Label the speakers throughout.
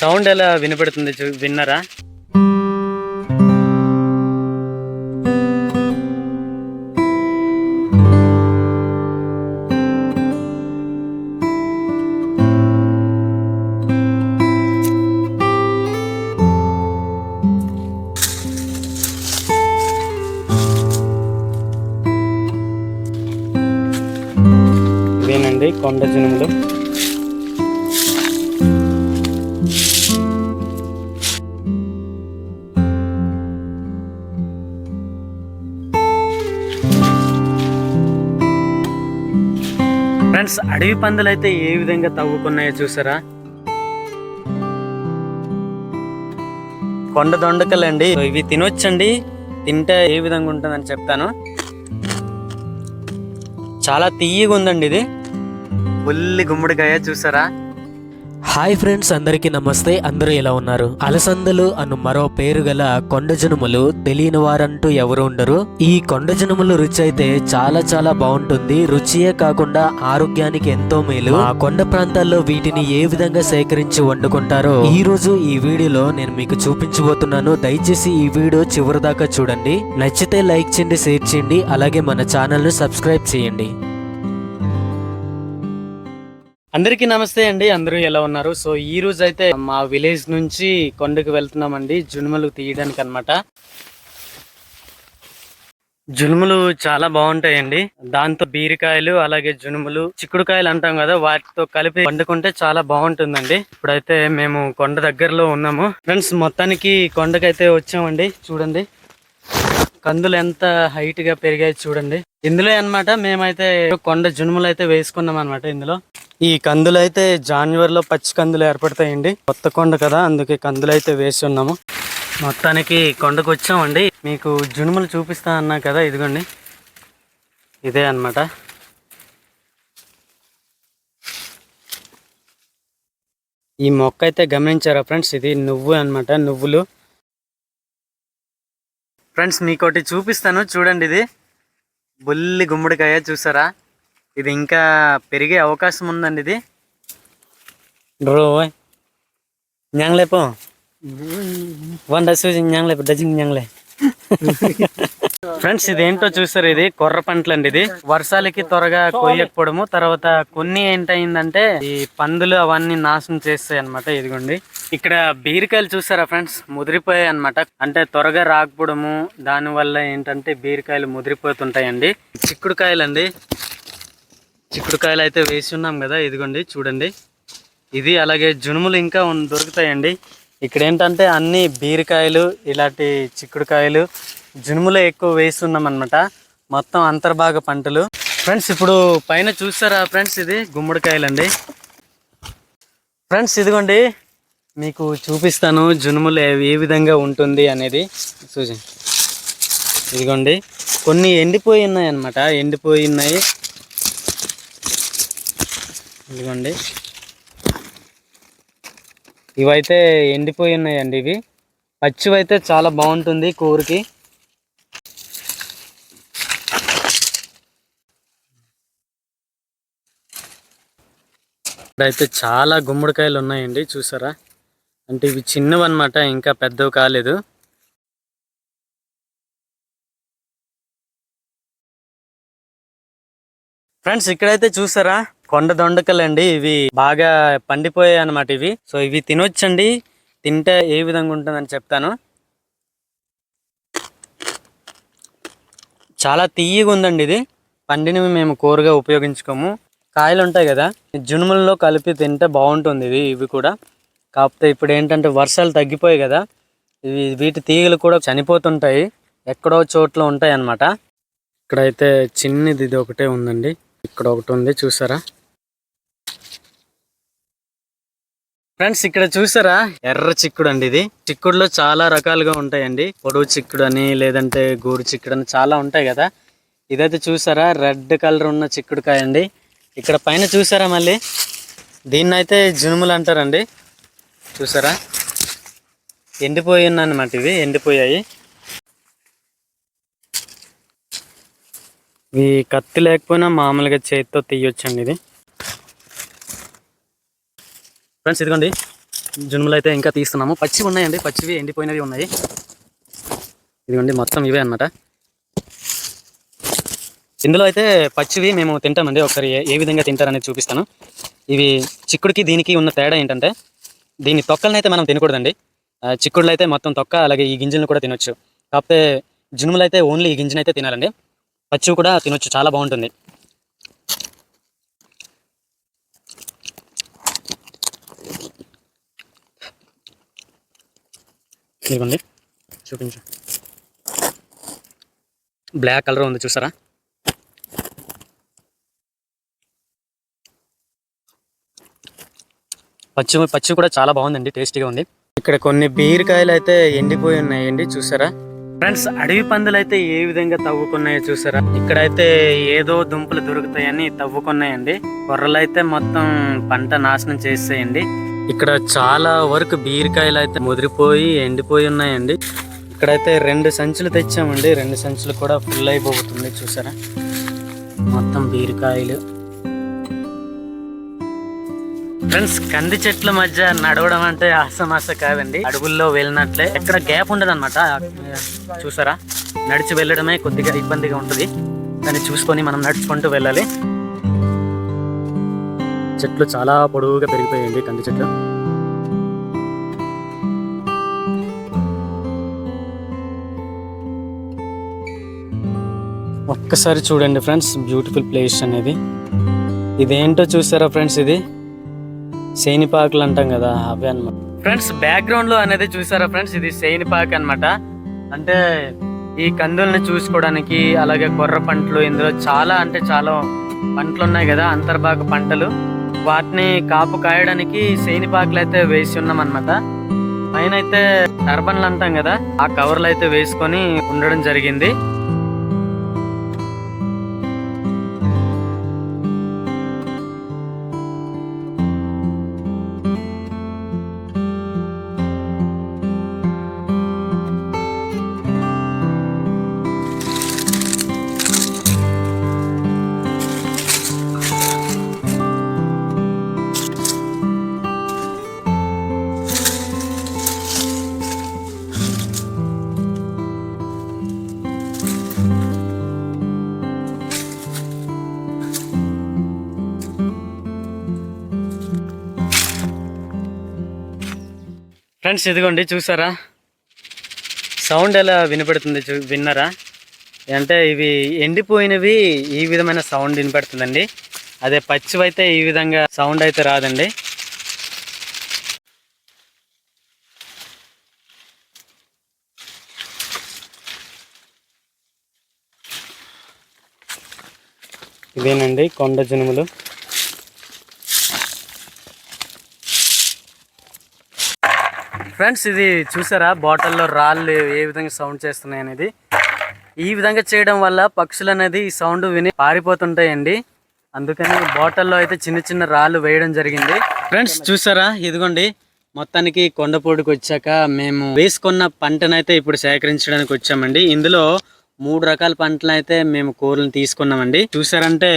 Speaker 1: Sound ఎలా వినపడుతుంది చూ విన్నారా? ఇదేనండి కొండ జనుములు. అడవి పందులైతే ఏ విధంగా తవ్వుకున్నాయో చూసారా? కొండ దొండకలండి. ఇవి తినొచ్చండి. తింటే ఏ విధంగా ఉంటుందని చెప్తాను. చాలా తీయగా ఉందండి ఇది. పుల్లి గుమ్మడికాయ చూసారా?
Speaker 2: హాయ్ ఫ్రెండ్స్ అందరికీ నమస్తే. అందరూ ఎలా ఉన్నారు? అలసందలు అను మరో పేరు గల కొండ జనుములు తెలియని వారంటూ ఎవరు ఉండరు. ఈ కొండజనుములు రుచి అయితే చాలా చాలా బాగుంటుంది. రుచియే కాకుండా ఆరోగ్యానికి ఎంతో మేలు. ఆ కొండ ప్రాంతాల్లో వీటిని ఏ విధంగా సేకరించి వండుకుంటారో ఈ రోజు ఈ వీడియోలో నేను మీకు చూపించబోతున్నాను. దయచేసి ఈ వీడియో చివరి దాకా చూడండి. నచ్చితే లైక్ చేయండి షేర్ చేయండి. అలాగే మన ఛానల్ను సబ్స్క్రైబ్ చేయండి.
Speaker 1: అందరికీ నమస్తే అండి. అందరూ ఎలా ఉన్నారు? సో ఈ రోజు అయితే మా విలేజ్ నుంచి కొండకు వెళ్తున్నామండి. జునుములు తీయడానికి అన్నమాట జునుములు చాలా బాగుంటాయండి. దాంతో బీరకాయలు అలాగే జునుములు చిక్కుడుకాయలు అంటాం కదా వాటితో కలిపి వండుకుంటే చాలా బాగుంటుందండి. ఇప్పుడైతే మేము కొండ దగ్గరలో ఉన్నాము. ఫ్రెండ్స్ మొత్తానికి కొండకైతే వచ్చామండి. చూడండి. కందులు ఎంత హైట్గా పెరిగాయి చూడండి. ఇందులో అన్నమాట మేమైతే కొండ జునుములు అయితే వేసుకున్నాం అనమాట ఇందులో. ఈ కందులు అయితే జాన్వరిలో పచ్చి కందులు ఏర్పడతాయండి. కొత్త కొండ కదా అందుకే కందులు అయితే వేసి ఉన్నాము. మొత్తానికి కొండకు వచ్చామండి. మీకు జునుములు చూపిస్తా అన్నా కదా ఇదిగోండి. ఇదే అన్నమాట. ఈ మొక్క అయితే గమనించారా ఫ్రెండ్స్? ఇది నువ్వు అన్నమాట నువ్వులు. ఫ్రెండ్స్ మీకోటి చూపిస్తాను చూడండి ఇది. బుల్లి గుమ్మడికాయ చూసారా? ఇది ఇంకా పెరిగే అవకాశం ఉందండి ఇది. ఫ్రెండ్స్ న్యాంగ్లేపో ఏంటో సూచి న్యాంగ్లేపు డజింగ్ న్యాంగ్లే ఫ్రెండ్స్ చూసారు ఇది? కొర్ర పంటలు అండి ఇది. వర్షాలకి త్వరగా కొయ్యకపోవడము. తర్వాత కొన్ని ఏంటయిందంటే ఈ పందులు అవన్నీ నాశనం చేస్తాయి అనమాట ఇదిగోండి. ఇక్కడ బీరకాయలు చూసారా ఫ్రెండ్స్? ముదిరిపోయాయి అనమాట అంటే త్వరగా రాకపోవడము దానివల్ల ఏంటంటే బీరకాయలు ముదిరిపోతుంటాయండి. చిక్కుడుకాయలు అండి చిక్కుడుకాయలు అయితే వేసి ఉన్నాం కదా ఇదిగోండి చూడండి. ఇది అలాగే జునుములు ఇంకా దొరుకుతాయండి. ఇక్కడ ఏంటంటే అన్ని బీరకాయలు ఇలాంటి చిక్కుడుకాయలు జునుములే ఎక్కువ వేస్తున్నాం అనమాట మొత్తం అంతర్భాగ పంటలు. ఫ్రెండ్స్ ఇప్పుడు పైన చూస్తారా ఫ్రెండ్స్ ఇది? గుమ్మడికాయలండి. ఫ్రెండ్స్ ఇదిగోండి మీకు చూపిస్తాను జునుములు ఏ- ఏ విధంగా ఉంటుంది అనేది. చూసి. ఇదిగోండి కొన్ని ఎండిపోయి ఉన్నాయి అనమాట ఎండిపోయి ఉన్నాయి. ఇదిగోండి. ఇవైతే ఎండిపోయి ఉన్నాయండి ఇవి. పచ్చివైతే చాలా బాగుంటుంది కూరకి. ఇక్కడైతే చాలా గుమ్మడికాయలు ఉన్నాయండి చూసారా? అంటే ఇవి చిన్నవి అనమాట ఇంకా పెద్దవి కాలేదు. ఫ్రెండ్స్ ఇక్కడైతే చూసారా? కొండ దొండకలండి. ఇవి బాగా పండిపోయాయి అన్నమాట ఇవి. సో ఇవి తినొచ్చండి. తింటే ఏ విధంగా ఉంటుందని చెప్తాను. చాలా తీయగా ఉందండి ఇది. పండినవి మేము కూరగా ఉపయోగించుకోము. కాయలు ఉంటాయి కదా జునుములలో కలిపి తింటే బాగుంటుంది ఇది ఇవి కూడా. కాకపోతే ఇప్పుడు ఏంటంటే వర్షాలు తగ్గిపోయాయి కదా ఇవి వీటి తీగలు కూడా చనిపోతుంటాయి. ఎక్కడో చోట్ల ఉంటాయి అన్నమాట ఇక్కడైతే చిన్నది ఇది ఒకటే ఉందండి. ఇక్కడ ఒకటి ఉంది చూసారా? ఫ్రెండ్స్ ఇక్కడ చూసారా? ఎర్ర చిక్కుడు అండి ఇది. చిక్కుడులో చాలా రకాలుగా ఉంటాయండి. పొడవు చిక్కుడు అని లేదంటే గూడు చిక్కుడు అని చాలా ఉంటాయి కదా. ఇదైతే చూసారా? రెడ్ కలర్ ఉన్న చిక్కుడుకాయ అండి ఇక్కడ పైన చూసారా మళ్ళీ? దీన్ని అయితే జునుములు అంటారండి. చూసారా? ఎండిపోయి ఉన్నమాట ఇవి ఎండిపోయాయి. ఈ కత్తి లేకపోయినా మామూలుగా చేతితో తీయొచ్చండి ఇది. ఫ్రెండ్స్ ఇదిగోండి జునుములు అయితే ఇంకా తీస్తున్నాము. పచ్చివి ఉన్నాయండి పచ్చివి ఎండిపోయినవి ఉన్నాయి. ఇదిగోండి మొత్తం ఇవే అన్నమాట. ఇందులో అయితే పచ్చివి మేము తింటామండి ఒకసారి ఏ- విధంగా తింటారనేది చూపిస్తాను. ఇవి చిక్కుడుకి దీనికి ఉన్న తేడా ఏంటంటే దీని తొక్కలను అయితే మనం తినకూడదండి. చిక్కుడులు చిక్కుడులో అయితే మొత్తం తొక్క అలాగే ఈ గింజలను కూడా తినొచ్చు. కాకపోతే జునుములు అయితే ఓన్లీ ఈ గింజను అయితే తినాలండి. పచ్చివి కూడా తినొచ్చు చాలా బాగుంటుంది. ఇదిగోండి చూపించు. బ్లాక్ కలర్ ఉంది చూసారా? పచ్చి పచ్చి కూడా చాలా బాగుందండి టేస్టీగా ఉంది. ఇక్కడ కొన్ని బీరకాయలు అయితే ఎండిపోయి ఉన్నాయండి చూసారా? ఫ్రెండ్స్ అడవి పందులు అయితే ఏ విధంగా తవ్వుకున్నాయో చూసారా? ఇక్కడైతే ఏదో దుంపలు దొరుకుతాయని తవ్వుకున్నాయండి. కొర్రలు అయితే మొత్తం పంట నాశనం చేసేయండి. ఇక్కడ చాలా వరకు బీరకాయలు అయితే ముదిరిపోయి ఎండిపోయి ఉన్నాయండి. ఇక్కడైతే రెండు సంచులు తెచ్చామండి. రెండు సంచులు కూడా ఫుల్ అయిపోతుంది చూసారా? మొత్తం బీరకాయలు. ఫ్రెండ్స్ కంది చెట్ల మధ్య నడవడం అంటే ఆసమాస కాదండి. అడవుల్లో వెళ్ళినట్లే. ఎక్కడ గ్యాప్ ఉండదు అనమాట చూసారా? నడిచి వెళ్ళడమే కొద్దిగా ఇబ్బందిగా ఉంటుంది. దాన్ని చూసుకొని మనం నడుచుకుంటూ వెళ్ళాలి. చెట్లు చాలా పొడవుగా పెరిగిపోయాయండి కంది చెట్లు. ఒక్కసారి చూడండి ఫ్రెండ్స్ బ్యూటిఫుల్ ప్లేస్ అనేది. ఇదేంటో చూసారా ఫ్రెండ్స్ ఇది? శేనిపాకులు అంటాం కదా అవే అన్నమాట. ఫ్రెండ్స్ బ్యాక్గ్రౌండ్లో అనేది చూసారా ఫ్రెండ్స్ ఇది శేనిపాక్ అన్నమాట. అంటే ఈ కందుల్ని చూసుకోవడానికి అలాగే కొర్ర పంటలు ఇందులో చాలా అంటే చాలా పంటలు ఉన్నాయి కదా అంతర్భాగ పంటలు. వాటిని కాపు కాయడానికి శేనిపాకులు అయితే వేసి ఉన్నాం అనమాట పైన అయితే టర్బన్లు అంటాం కదా ఆ కవర్లు అయితే వేసుకొని ఉండడం జరిగింది. ఫ్రెండ్స్ ఇదిగోండి చూసారా? సౌండ్ ఎలా వినపడుతుంది చూ విన్నారా? అంటే ఇవి ఎండిపోయినవి ఈ విధమైన సౌండ్ వినపడుతుందండి. అదే పచ్చివైతే ఈ విధంగా సౌండ్ అయితే రాదండి. ఇవేనండి కొండ జనుములు. ఫ్రెండ్స్ ఇది చూసారా? బాటిల్లో రాళ్ళు ఏ విధంగా సౌండ్ చేస్తున్నాయి అనేది. ఈ విధంగా చేయడం వల్ల పక్షులు అనేది ఈ సౌండ్ విని పారిపోతుంటాయండి. అందుకని బాటిల్లో అయితే చిన్న చిన్న రాళ్ళు వేయడం జరిగింది. ఫ్రెండ్స్ చూసారా? ఇదిగోండి మొత్తానికి కొండపూడికి వచ్చాక మేము వేసుకున్న పంటనైతే ఇప్పుడు సేకరించడానికి వచ్చామండి. ఇందులో మూడు రకాల పంటలు అయితే మేము కూరలు తీసుకున్నామండి. చూసారంటే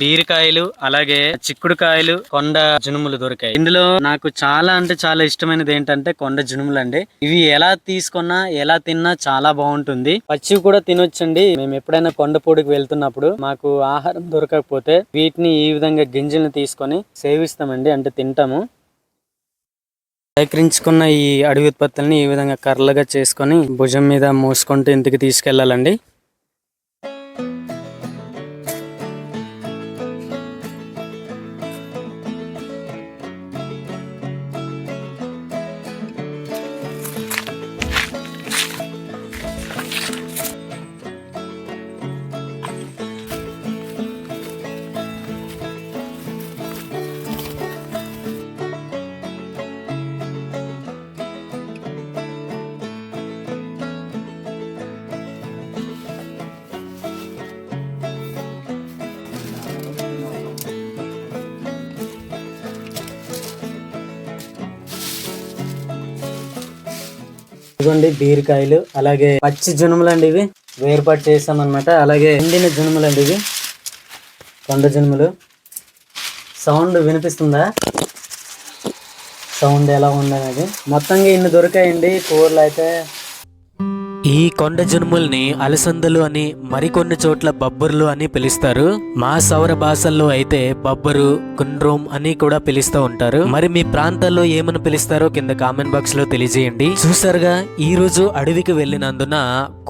Speaker 1: బీరకాయలు అలాగే చిక్కుడుకాయలు కొండ జునుములు దొరికాయి. ఇందులో నాకు చాలా అంటే చాలా ఇష్టమైనది ఏంటంటే కొండ జునుములు అండి ఇవి ఎలా తీసుకున్నా ఎలా తిన్నా చాలా బాగుంటుంది. పచ్చివి కూడా తినొచ్చండి. మేము ఎప్పుడైనా కొండపూడికి వెళ్తున్నప్పుడు మాకు ఆహారం దొరకకపోతే వీటిని ఈ విధంగా గింజలను తీసుకొని సేవిస్తామండి అంటే తింటాము. సేకరించుకున్న ఈ అడవి ఉత్పత్తుల్ని ఈ విధంగా కర్రలుగా చేసుకొని భుజం మీద మోసుకుంటూ ఇంటికి తీసుకెళ్ళాలండి. ఇదిగోండి బీరకాయలు అలాగే పచ్చి జునుములు అండి ఇవి. వేరుపాటు చేసామన్నమాట అలాగే ఎండిన జునుములు అండి ఇవి. కొండ జునుములు. సౌండ్ వినిపిస్తుందా? సౌండ్ ఎలా ఉందనేది. మొత్తంగా ఇన్ని దొరికాయండి. కూరలు అయితే
Speaker 2: ఈ కొండ జనుముల్ని అలసందలు అని మరికొన్ని చోట్ల బబ్బర్లు అని పిలుస్తారు. మా సౌర భాషల్లో అయితే బబ్బరు కుండ్రోమ్ అని కూడా పిలుస్తూ ఉంటారు. మరి మీ ప్రాంతాల్లో ఏమని పిలుస్తారో కింద కామెంట్ బాక్స్లో తెలియజేయండి. చూసారుగా ఈ రోజు అడవికి వెళ్ళినందున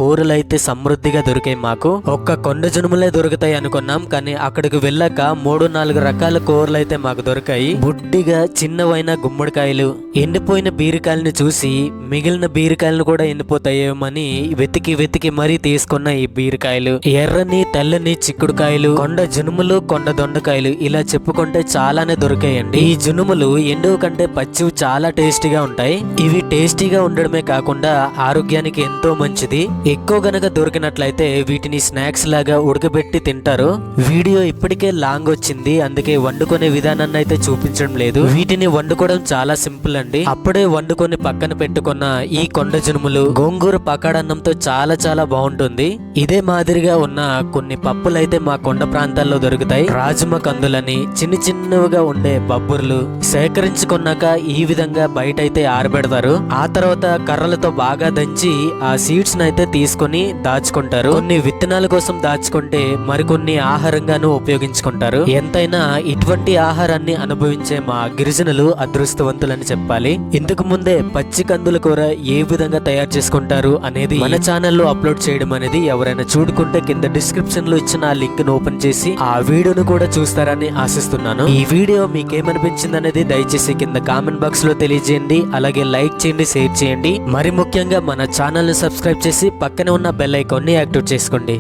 Speaker 2: కూరలు అయితే సమృద్ధిగా దొరికాయి మాకు. ఒక్క కొండ జనుములే దొరుకుతాయి అనుకున్నాం కానీ అక్కడికి వెళ్ళాక మూడు నాలుగు రకాల కూరలు అయితే మాకు దొరికాయి. బుడ్డిగా చిన్నవైన గుమ్మడికాయలు ఎండిపోయిన బీరకాయలను చూసి మిగిలిన బీరకాయలను కూడా ఎండిపోతాయేమని వెతికి వెతికి మరీ తీసుకున్న ఈ బీరకాయలు. ఎర్రని తెల్లని చిక్కుడుకాయలు కొండ జునుములు కొండ దొండకాయలు ఇలా చెప్పుకుంటే చాలానే దొరికాయండి. ఈ జునుములు ఎండువు కంటే పచ్చివి చాలా టేస్టీగా ఉంటాయి. ఇవి టేస్టీగా ఉండడమే కాకుండా ఆరోగ్యానికి ఎంతో మంచిది. ఎక్కువ గనక దొరికినట్లయితే వీటిని స్నాక్స్ లాగా ఉడకబెట్టి తింటారు. వీడియో ఇప్పటికే లాంగ్ వచ్చింది. అందుకే వండుకునే విధానాన్ని అయితే చూపించడం లేదు. వీటిని వండుకోవడం చాలా సింపుల్ అండి. అప్పుడే వండుకొని పక్కన పెట్టుకున్న ఈ కొండ జనుములు గోంగూర అన్నంతో చాలా చాలా బాగుంటుంది. ఇదే మాదిరిగా ఉన్న కొన్ని పప్పులు అయితే మా కొండ ప్రాంతాల్లో దొరుకుతాయి. రాజమ కందులని చిన్న చిన్నవిగా ఉండే బబ్బుర్లు సేకరించుకున్నాక ఈ విధంగా బయట అయితే ఆరబెడతారు. ఆ తర్వాత కర్రలతో బాగా దంచి ఆ సీడ్స్ అయితే తీసుకొని దాచుకుంటారు. కొన్ని విత్తనాల కోసం దాచుకుంటే మరికొన్ని ఆహారంగాను ఉపయోగించుకుంటారు. ఎంతైనా ఇటువంటి ఆహారాన్ని అనుభవించే మా గిరిజనులు అదృష్టవంతులని చెప్పాలి. ఇంతకు ముందే పచ్చి కందుల కూర ఏ విధంగా తయారు చేసుకుంటారు అనేది మన ఛానల్లో అప్లోడ్ చేయడం అనేది ఎవరైనా చూడుకుంటే కింద డిస్క్రిప్షన్లో ఇచ్చిన ఆ లింక్ను ఓపెన్ చేసి ఆ వీడియోను కూడా చూస్తారని ఆశిస్తున్నాను. ఈ వీడియో మీకేమనిపించింది అనేది దయచేసి కింద కామెంట్ బాక్స్లో తెలియజేయండి. అలాగే లైక్ చేయండి షేర్ చేయండి. మరి ముఖ్యంగా మన ఛానల్ని సబ్స్క్రైబ్ చేసి పక్కనే ఉన్న బెల్ ఐకాన్ని యాక్టివేట్ చేసుకోండి.